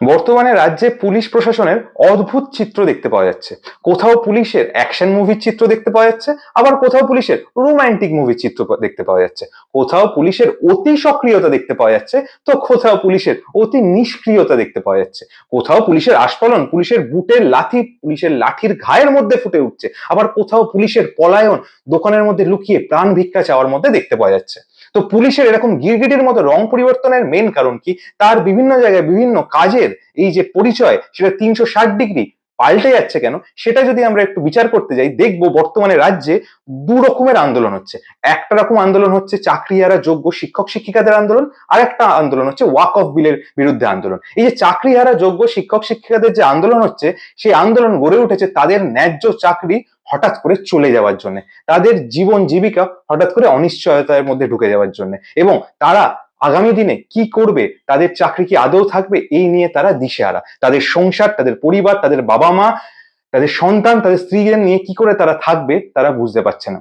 বর্তমানে রাজ্যে পুলিশ প্রশাসনের অদ্ভুত চিত্র দেখতে পাওয়া যাচ্ছে। কোথাও পুলিশের অ্যাকশন মুভির চিত্র দেখতে পাওয়া যাচ্ছে, আবার কোথাও পুলিশের রোমান্টিক মুভির চিত্র দেখতে পাওয়া যাচ্ছে। কোথাও পুলিশের অতি সক্রিয়তা দেখতে পাওয়া যাচ্ছে, তো কোথাও পুলিশের অতি নিষ্ক্রিয়তা দেখতে পাওয়া যাচ্ছে। কোথাও পুলিশের আস্ফলন, পুলিশের বুটের লাথি পুলিশের লাঠির ঘায়ের মধ্যে ফুটে উঠছে, আবার কোথাও পুলিশের পলায়ন, দোকানের মধ্যে লুকিয়ে প্রাণ ভিক্ষা চাওয়ার মধ্যে দেখতে পাওয়া যাচ্ছে। তো পুলিশের এরকম গিরগিটির মতো রং পরিবর্তনের মেন কারণ কি? তার বিভিন্ন জায়গায় বিভিন্ন কাজের এই যে পরিচয়, সেটা তিনশো ষাট ডিগ্রি পাল্টে যাচ্ছে কেন? সেটা যদি আমরা একটু বিচার করতে যাই, দেখব বর্তমানে রাজ্যে দু রকমের আন্দোলন হচ্ছে। একটা রকম আন্দোলন হচ্ছে চাকরিহারা যোগ্য শিক্ষক শিক্ষিকাদের আন্দোলন, আর একটা আন্দোলন হচ্ছে ওয়াক অফ বিলের বিরুদ্ধে আন্দোলন। এই যে চাকরিহারা যোগ্য শিক্ষক শিক্ষিকাদের যে আন্দোলন হচ্ছে, সেই আন্দোলন গড়ে উঠেছে তাদের ন্যায্য চাকরি হঠাৎ করে চলে যাওয়ার জন্য, তাদের জীবন জীবিকা হঠাৎ করে অনিশ্চয়তার মধ্যে ঢুকে যাওয়ার জন্য, এবং তারা আগামী দিনে কি করবে, তাদের চাকরি কি আদৌ থাকবে, এই নিয়ে তারা দিশেহারা। তাদের সংসার, তাদের পরিবার, তাদের বাবা মা, তাদের সন্তান, তাদের স্ত্রীদের নিয়ে কি করে তারা থাকবে, তারা বুঝতে পারছে না।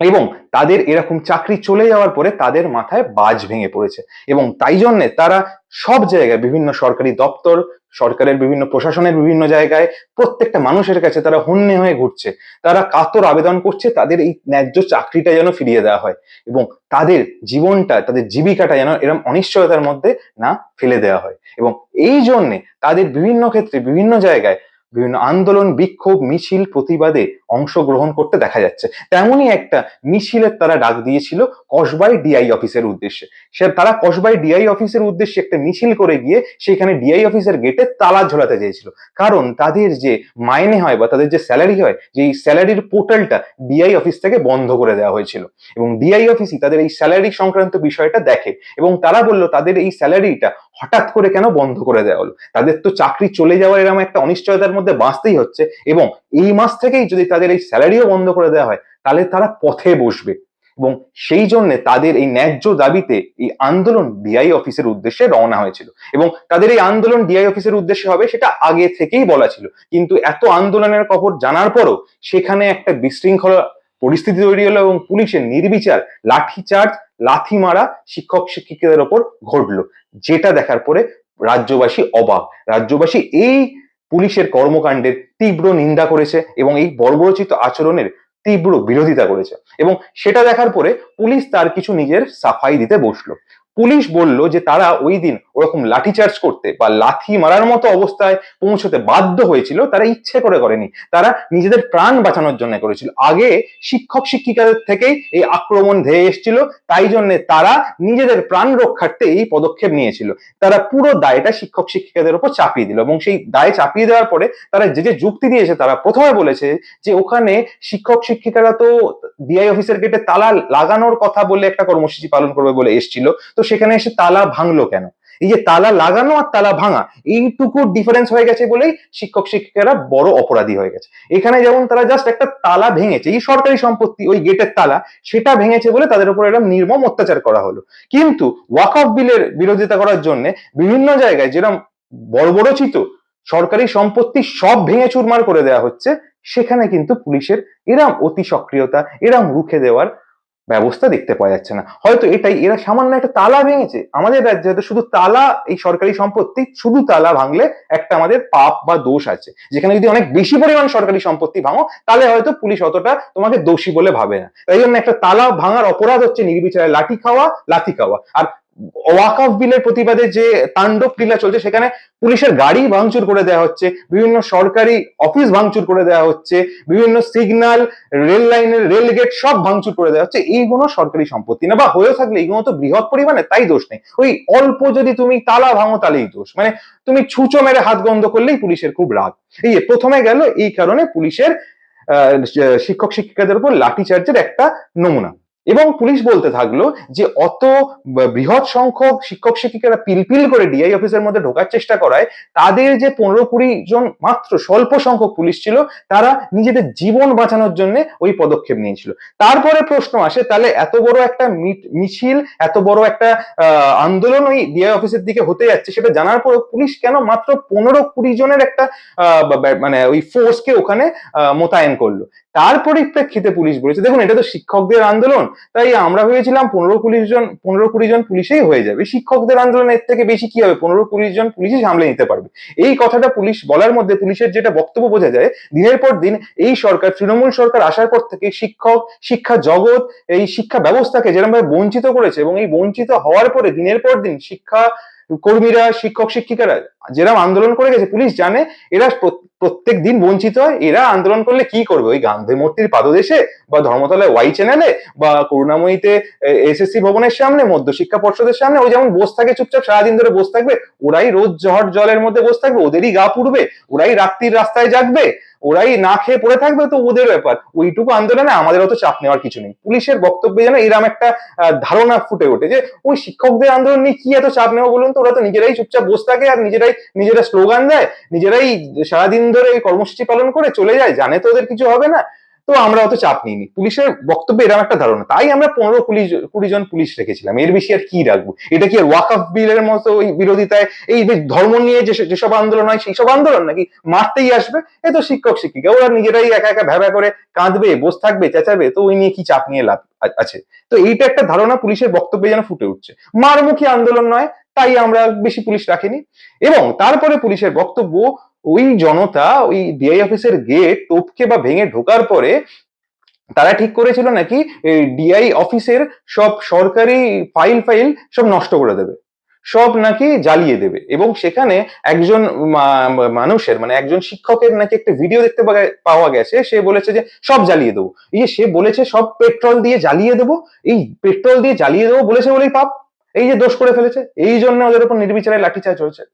এবং তাদের এরকম চাকরি চলে যাওয়ার পরে তাদের মাথায় বাজ ভেঙে পড়েছে। এবং তাই জন্যে তারা সব জায়গায় বিভিন্ন সরকারি দপ্তর, সরকারের বিভিন্ন প্রশাসনের বিভিন্ন জায়গায় প্রত্যেকটা মানুষের কাছে তারা হন্যে হয়ে ঘুরছে। তারা কাতর আবেদন করছে তাদের এই ন্যায্য চাকরিটা যেন ফিরিয়ে দেওয়া হয় এবং তাদের জীবনটা, তাদের জীবিকাটা যেন এরকম অনিশ্চয়তার মধ্যে না ফেলে দেওয়া হয়। এবং এই জন্যে তাদের বিভিন্ন ক্ষেত্রে বিভিন্ন জায়গায় বিভিন্ন আন্দোলন, বিক্ষোভ, মিছিল, প্রতিবাদে অংশগ্রহণ করতে দেখা যাচ্ছে। তেমনই একটা মিছিলের তারা ডাক দিয়েছিল কসবাই ডিআই অফিসের উদ্দেশ্যে। সে তারা কসবাই ডিআই অফিসের উদ্দেশ্যে একটা মিছিল করে গিয়ে সেখানে ডিআই অফিসের গেটে তালা ঝোলাতে চেয়েছিল। কারণ তাদের যে মাইনে হয় বা তাদের যে স্যালারি হয় যে এই স্যালারির পোর্টালটা ডিআই অফিস থেকে বন্ধ করে দেওয়া হয়েছিল। এবং ডিআই অফিসই তাদের এই স্যালারি সংক্রান্ত বিষয়টা দেখে এবং তারা বলল, তাদের এই স্যালারিটা হঠাৎ করে কেন বন্ধ করে দেওয়া হলো? তাদের তো চাকরি চলে যাওয়ার এরকম একটা অনিশ্চয়তার মধ্যে বাঁচতেই হচ্ছে এবং এই মাস থেকেই যদি তাদের এই স্যালারিও বন্ধ করে দেওয়া হয়, তাহলে তারা পথে বসবে। এবং সেই জন্য তাদের এই ন্যায্য দাবিতে এই আন্দোলন ডিআই অফিসের উদ্দেশ্যে রওনা হয়েছিল। এবং তাদের এই আন্দোলন ডিআই অফিসের উদ্দেশ্যে হবে সেটা আগে থেকেই বলা ছিল। কিন্তু এত আন্দোলনের খবর জানার পরও সেখানে একটা বিশৃঙ্খলা পরিস্থিতি তৈরি হলো এবং পুলিশের নির্বিচার লাঠিচার্জ, লাথি মারা শিক্ষক শিক্ষিকাদের ওপর ঘটলো। যেটা দেখার পরে রাজ্যবাসী অবাক। রাজ্যবাসী এই পুলিশের কর্মকাণ্ডের তীব্র নিন্দা করেছে এবং এই বর্বরচিত আচরণের তীব্র বিরোধিতা করেছে এবং সেটা দেখার পরে পুলিশ তার কিছু নিজের সাফাই দিতে বসল। পুলিশ বলল যে তারা ওই দিন ওরকম লাঠিচার্জ করতে বা লাথি মারার মতো অবস্থায় পৌঁছতে বাধ্য হয়েছিল। তারা ইচ্ছে করে করেনি। তারা নিজেদের প্রাণ বাঁচানোর জন্য করেছিল। আগে শিক্ষক শিক্ষিকাদের থেকেই এই আক্রমণ ধেয়ে এসেছিল। তাই জন্য তারা নিজেদের প্রাণ রক্ষার্থে এই পদক্ষেপ নিয়েছিল। তারা পুরো দায়টা শিক্ষক শিক্ষিকাদের উপর চাপিয়ে দিল এবং সেই দায় চাপিয়ে দেওয়ার পরে তারা যে যে যুক্তি দিয়েছে তারা প্রথমে বলেছে যে ওখানে শিক্ষক শিক্ষিকারা তো ডিআই অফিসের গেটে তালা লাগানোর কথা বলে একটা কর্মসূচি পালন করবে বলে এসেছিল। তো সেখানে এসে তালা ভাঙলো কেন? এই যে তালা লাগানো আর তালা ভাঙা, এইটুকু ডিফারেন্স হয়ে গেছে বলেই শিক্ষক শিক্ষিকারা বড় অপরাধী হয়ে গেছে। এখানে যেমন তারা জাস্ট একটা তালা ভেঙেছে, এই সরকারি সম্পত্তি, ওই গেটের তালা, সেটা ভেঙেছে বলে তাদের উপর এরকম নির্মম অত্যাচার করা হলো। কিন্তু ওয়াক অফ বিলের বিরোধিতা করার জন্য বিভিন্ন জায়গায় যেরকম বর্বরচিত সরকারি সম্পত্তি সব ভেঙে চুরমার করে দেওয়া হচ্ছে, সেখানে কিন্তু পুলিশের এরম অতি সক্রিয়তা, এরম রুখে দেওয়ার ব্যবস্থা দেখতে পাওয়া যাচ্ছে না। হয়তো এটাই, এরা সামান্য একটা তালা ভেঙেছে। আমাদের রাজ্যে হয়তো শুধু তালা, এই সরকারি সম্পত্তি, শুধু তালা ভাঙলে একটা আমাদের পাপ বা দোষ আছে। যেখানে যদি অনেক বেশি পরিমাণ সরকারি সম্পত্তি ভাঙো, তাহলে হয়তো পুলিশ অতটা তোমাকে দোষী বলে ভাবে না। তাই জন্য একটা তালা ভাঙার অপরাধ হচ্ছে নির্বিচারে লাঠি খাওয়া লাঠি খাওয়া। আর ওয়াক অফ বিলের প্রতিবাদে যে তাণ্ডব ক্রীড়া চলছে, সেখানে পুলিশের গাড়ি ভাঙচুর করে দেওয়া হচ্ছে, বিভিন্ন সরকারি অফিস ভাঙচুর করে দেওয়া হচ্ছে, বিভিন্ন সিগন্যাল রেল লাইনের, রেল গেট সব ভাঙচুর করে দেওয়া হচ্ছে। এইগুলো সরকারি সম্পত্তি না, বা হয়েও থাকলে এইগুলো তো বৃহৎ পরিমাণে তাই দোষ নেই। ওই অল্প যদি তুমি তালা ভাঙো, তাহলেই দোষ। মানে তুমি ছুঁচো মেরে হাত বন্ধ করলেই পুলিশের খুব রাগ। এই প্রথমে গেল, এই কারণে পুলিশের শিক্ষক, শিক্ষিকাদের উপর লাঠিচার্জের একটা নমুনা। এবং পুলিশ বলতে থাকল যে অত বৃহৎ সংখ্যক শিক্ষক শিক্ষিকারা পিলপিল করে ডিআই অফিসের মধ্যে ঢোকার চেষ্টা করায়, তাদের যে পনেরো কুড়ি জন মাত্র স্বল্প সংখ্যক পুলিশ ছিল, তারা নিজেদের জীবন বাঁচানোর জন্য ওই পদক্ষেপ নিয়েছিল। তারপরে প্রশ্ন আসে, তাহলে এত বড় একটা মিছিল, এত বড় একটা আন্দোলন ওই ডিআই অফিসের দিকে হতে যাচ্ছে, সেটা জানার পর পুলিশ কেন মাত্র পনেরো কুড়ি জনের একটা মানে ওই ফোর্সকে ওখানে মোতায়েন করল? তার পরিপ্রেক্ষিতে পুলিশ বলেছে, দেখুন এটা তো শিক্ষকদের আন্দোলন তাই আমরা ভেবেছিলাম পনেরো কুড়ি জন, পনেরো কুড়ি জন পুলিশেই হয়ে যাবে। শিক্ষকদের আন্দোলন এর থেকে বেশি কি হবে? পনেরো কুড়ি জন পুলিশই সামলে নিতে পারবে। এই কথাটা পুলিশ বলার মধ্যে পুলিশের যেটা বক্তব্য বোঝা যায়, দিনের পর দিন এই সরকার, তৃণমূল সরকার আসার পর থেকে শিক্ষক, শিক্ষা জগৎ, এই শিক্ষা ব্যবস্থাকে যেরকম ভাবে বঞ্চিত করেছে এবং এই বঞ্চিত হওয়ার পরে দিনের পর দিন শিক্ষা কর্মীরা, শিক্ষক, শিক্ষিকারা যেরকম আন্দোলন করে গেছে, পুলিশ জানে, এরা প্রত্যেক দিন বঞ্চিত হয়, এরা আন্দোলন করলে কি করবে? ওই গান্ধী মূর্তির পাদদেশে বা ধর্মতলায় ওয়াই চ্যানেলে বা করুণাময়ীতে এসএসসি ভবনের সামনে মধ্য শিক্ষা পর্ষদের সামনে, ওই যেমন বসে থাকে চুপচাপ, সারাদিন ধরে বসে থাকবে, ওরাই রোজ ঝড়, জলের মধ্যে বসে থাকবে, ওদেরই গা পুড়বে, ওরাই রাত্রির রাস্তায় জাগবে, ওরাই না খেয়ে পড়ে থাকবে তো ওদের ব্যাপার। ওইটুকু আন্দোলনে আমাদের অত চাপ নেওয়ার কিছু নেই। পুলিশের বক্তব্যে যেন এরকম একটা ধারণা ফুটে ওঠে যে, ওই শিক্ষকদের আন্দোলন নিয়ে কি এত চাপ নেওয়া বলুন তো? ওরা তো নিজেরাই চুপচাপ বসে থাকে আর নিজেরাই নিজেরা স্লোগান দেয়, নিজেরাই সারাদিন ধরে এই কর্মসূচি পালন করে চলে যায়, জানে তো ওদের কিছু হবে না। তো আমরা অত চাপ নিইনি। পুলিশের বক্তব্যে এরকম একটা ধারণা। তাই আমরা পনেরো পুলিশ কুড়ি জন পুলিশ রেখেছিলাম। এর বেশি আর কি রাখব? এটা কি আর ওয়াক অফ বিলের মতো ওই বিরোধিতায়, এই ধর্ম নিয়ে যেসব আন্দোলন হয়, সেই সব আন্দোলন নাকি মারতেই আসবে? এ তো শিক্ষক, শিক্ষিকা, ওরা নিজেরাই একা একা ভ্যাবা করে কাঁদবে, বসে থাকবে, চেঁচাবে, তো ওই নিয়ে কি চাপ নিয়ে লাভ আছে? তো এইটা একটা ধারণা পুলিশের বক্তব্যে যেন ফুটে উঠছে। মারমুখী আন্দোলন নয় তাই আমরা বেশি পুলিশ রাখিনি। এবং তারপরে পুলিশের বক্তব্য, ওই জনতা, ওই ডিআই অফিসের গেট টপকে বা ভেঙে ঢোকার পরে তারা ঠিক করেছিল নাকি ডিআই অফিসের সব সরকারি ফাইল ফাইল সব নষ্ট করে দেবে। সব নাকি জ্বালিয়ে দেবে। এবং সেখানে একজন মানুষের মানে একজন শিক্ষকের নাকি একটা ভিডিও দেখতে পাওয়া গেছে। সে বলেছে যে, সব জ্বালিয়ে দেবো। এই সে বলেছে, সব পেট্রোল দিয়ে জ্বালিয়ে দেবো? এই পেট্রোল দিয়ে জ্বালিয়ে দেবো বলেছে বলেই পাপ। এই যে দোষ করে ফেলেছে, এই জন্য ওদের উপর নির্বিচারে লাঠিচার্জ হয়েছে।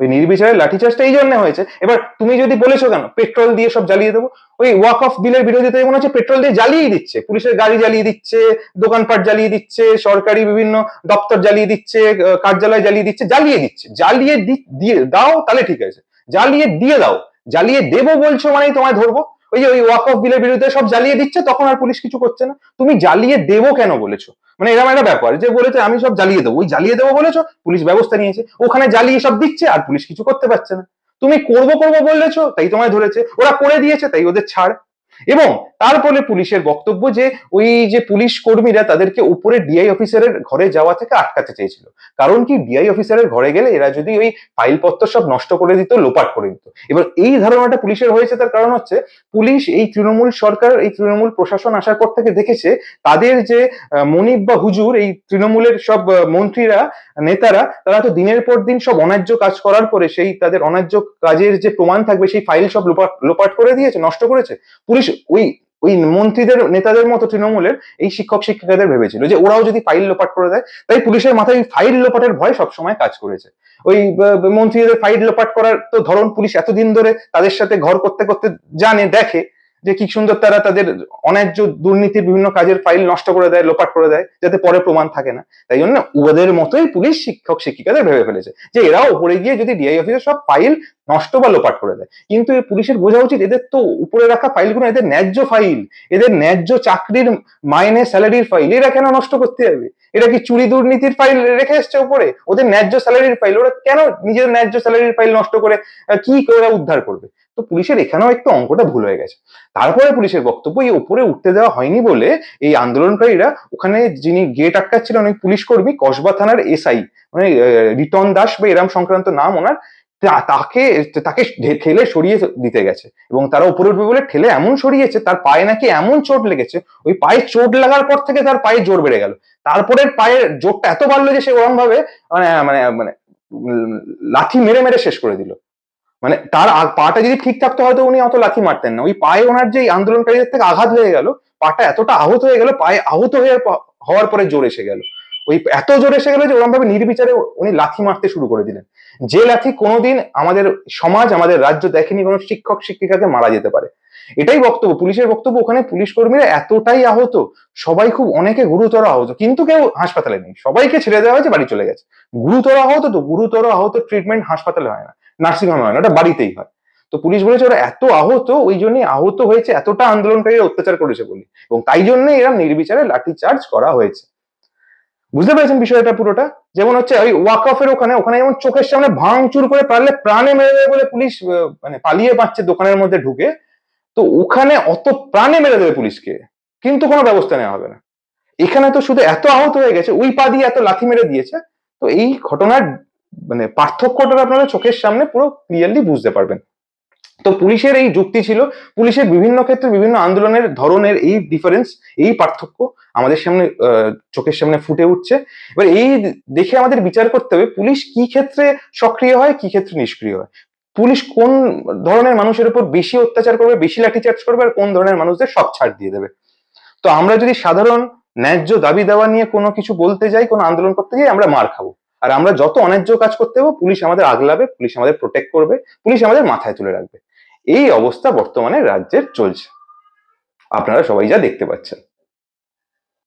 ওই নির্বিচারে লাঠিচার্জটা এই জন্য হয়েছে। এবার তুমি যদি বলেছ কেন, পেট্রোল দিয়ে সব জ্বালিয়ে দেবো? ওই ওয়াক অফ বিলের বিরোধিতায় মনে হচ্ছে পেট্রোল দিয়ে জ্বালিয়ে দিচ্ছে। পুলিশের গাড়ি জ্বালিয়ে দিচ্ছে, দোকানপাট জ্বালিয়ে দিচ্ছে, সরকারি বিভিন্ন দপ্তর জ্বালিয়ে দিচ্ছে কার্যালয় জ্বালিয়ে দিচ্ছে জ্বালিয়ে দিচ্ছে। জ্বালিয়ে দিয়ে, দাও তাহলে ঠিক আছে। জ্বালিয়ে দিয়ে দাও। জ্বালিয়ে দেবো বলছো মানেই তোমায় ধরবো। ওই যে ওই ওয়াক অফ বিলের বিরুদ্ধে সব জ্বালিয়ে দিচ্ছে, তখন আর পুলিশ কিছু করছে না। তুমি জ্বালিয়ে দেবো কেন বলেছ? মানে এরকম একটা ব্যাপার যে বলেছে, আমি সব জ্বালিয়ে দেবো। ওই জ্বালিয়ে দেবো বলেছ, পুলিশ ব্যবস্থা নিয়েছে। ওখানে জ্বালিয়ে সব দিচ্ছে, আর পুলিশ কিছু করতে পারছে না। তুমি করব করব বলেছ, তাই তোমায় ধরেছে। ওরা করে দিয়েছে, তাই ওদের ছাড়। এবং তারপরে পুলিশের বক্তব্য যে ওই যে পুলিশ কর্মীরা তাদেরকে উপরে ডিআই অফিসারের ঘরে যাওয়া থেকে আটকাতে চেয়েছিল। কারণ কি ডিআই অফিসারের ঘরে গেলে এরা যদি ওই ফাইলপত্র সব নষ্ট করে দিত, লোপাট করে দিত। এবার এই ধারণাটা পুলিশের হয়েছে, তার কারণ হচ্ছে পুলিশ এই তৃণমূল সরকার, এই তৃণমূল প্রশাসন আসার পর থেকে দেখেছে তাদের যে মনিব বা হুজুর, এই তৃণমূলের সব মন্ত্রীরা, নেতারা, তারা তো দিনের পর দিন সব অন্যায্য কাজ করার পরে সেই তাদের অন্যায্য কাজের যে প্রমাণ থাকবে, সেই ফাইল সব লোপাট লোপাট করে দিয়েছে, নষ্ট করেছে। পুলিশ ওই ওই মন্ত্রীদের, নেতাদের মতো তৃণমূলের এই শিক্ষক শিক্ষিকাদের ভেবেছিল যে ওরাও যদি ফাইল লোপাট করে দেয়, তাই পুলিশের মাথায় ফাইল লোপাটের ভয় সবসময় কাজ করেছে। ওই মন্ত্রীদের ফাইল লোপাট করার তো ধরন পুলিশ এতদিন ধরে তাদের সাথে ঘর করতে করতে জানে, দেখে যে কি সুন্দর তারা তাদের অন্যায্য দুর্নীতির বিভিন্ন কাজের ফাইল নষ্ট করে দেয়, লোপাট করে দেয়, যাতে পরে প্রমাণ থাকে না। তাই জন্য ওদের মতোই পুলিশ শিক্ষক, শিক্ষিকাদের ভেবে ফেলেছে যে এরাও উপরে গিয়ে যদি ডিআই অফিসের সব ফাইল নষ্ট বা লোপাট করে দেয়। কিন্তু পুলিশের বোঝা উচিত, এদের তো উপরে রাখা ফাইলগুলো এদের ন্যায্য ফাইল এদের ন্যায্য চাকরির মাইনে স্যালারির ফাইল এরা কেন নষ্ট করতে যাবে? এরা কি চুরি দুর্নীতির ফাইল রেখে এসছে উপরে? ওদের ন্যায্য স্যালারির ফাইল ওরা কেন নিজের ন্যায্য স্যালারির ফাইল নষ্ট করে কি করে উদ্ধার করবে? তো পুলিশের এখানেও একটু অঙ্কটা ভুল হয়ে গেছে। তারপরে পুলিশের বক্তব্য, এই উপরে উঠতে দেওয়া হয়নি বলে এই আন্দোলনকারীরা, ওখানে যিনি গেট আটকাচ্ছিলেন ওই পুলিশ কর্মী, কসবা থানার এসআই মানে রিটন দাস বা এরাম সংক্রান্ত নাম ওনার তাকে তাকে ঠেলে সরিয়ে দিতে গেছে। এবং তারা উপরে উঠবে বলে ঠেলে এমন সরিয়েছে, তার পায়ে নাকি এমন চোট লেগেছে, ওই পায়ে চোট লাগার পর থেকে তার পায়ে জোর বেড়ে গেল। তারপরে পায়ের জোরটা এত বাড়লো যে সে ওরম ভাবে মানে মানে মানে লাথি মেরে মেরে শেষ করে দিল। মানে তার পাটা যদি ঠিক থাকতো হয়তো উনি অত লাথি মারতেন না। ওই পায়ে ওনার যে আন্দোলনকারীদের থেকে আঘাত হয়ে গেল, পাটা এতটা আহত হয়ে গেল, পায়ে আহত হয়ে হওয়ার পরে জোর এসে গেল। ওই এত জোর এসে গেল যে ওরকম ভাবে নির্বিচারে উনি লাথি মারতে শুরু করে দিলেন। যে লাথি কোনোদিন আমাদের সমাজ, আমাদের রাজ্য দেখেনি কোনো শিক্ষক, শিক্ষিকাকে মারা যেতে পারে। এটাই বক্তব্য, পুলিশের বক্তব্য। ওখানে পুলিশ কর্মীরা এতটাই আহত, সবাই খুব অনেকে গুরুতর আহত, কিন্তু কেউ হাসপাতালে নেই। সবাইকে ছেড়ে দেওয়া হয়েছে, বাড়ি চলে গেছে। গুরুতর আহত তো, গুরুতর আহত ট্রিটমেন্ট হাসপাতালে হয় না। নার্সিংহোমে হয় না ওটা বাড়িতেই হয়। তো পুলিশ বলেছে ওরা এত আহত, ওই জন্যই আহত হয়েছে, এতটা আন্দোলনকারীরা অত্যাচার করেছে বলে। এবং তাই জন্যই এরা নির্বিচারে লাঠি চার্জ করা হয়েছে। বুঝতে পেরেছেন বিষয়টা পুরোটা? যেমন হচ্ছে ওই ওয়াক অফের ওখানে ওখানে যেমন চোখের সামনে ভাঙচুর করে পারলে প্রাণে মেরে দেবে বলে পুলিশ মানে পালিয়ে পাচ্ছে দোকানের মধ্যে ঢুকে, তো ওখানে অত প্রাণে মেরে দেবে পুলিশকে, কিন্তু কোনো ব্যবস্থা নেওয়া হবে না। এখানে তো শুধু এত আহত হয়ে গেছে, ওই পা দিয়ে এত লাথি মেরে দিয়েছে, তো এই ঘটনার মানে পার্থক্যটা আপনারা চোখের সামনে পুরো ক্লিয়ারলি বুঝতে পারবেন। তো পুলিশের এই যুক্তি ছিল, পুলিশের বিভিন্ন ক্ষেত্রে বিভিন্ন আন্দোলনের ধরনের এই ডিফারেন্স এই পার্থক্য আমাদের সামনে চোখের সামনে ফুটে উঠছে। এবার এই দেখে আমাদের বিচার করতে হবে, পুলিশ কি ক্ষেত্রে সক্রিয় হয়, কি ক্ষেত্রে নিষ্ক্রিয় হয়? পুলিশ কোন ধরনের মানুষের উপর বেশি অত্যাচার করবে, বেশি লাঠিচার্জ করবে, আর কোন ধরনের মানুষদের সব ছাড় দিয়ে দেবে? তো আমরা যদি সাধারণ ন্যায্য দাবি দেওয়া নিয়ে কোনো কিছু বলতে যাই, কোনো আন্দোলন করতে যাই, আমরা মার খাব। আর আমরা যত অন্যায্য কাজ করতে পারব, পুলিশ আমাদের আগলাবে, পুলিশ আমাদের প্রোটেক্ট করবে, পুলিশ আমাদের মাথায় তুলে রাখবে। এই অবস্থা বর্তমানে রাজ্যের চলছে। আপনারা সবাই যা দেখতে পাচ্ছেন।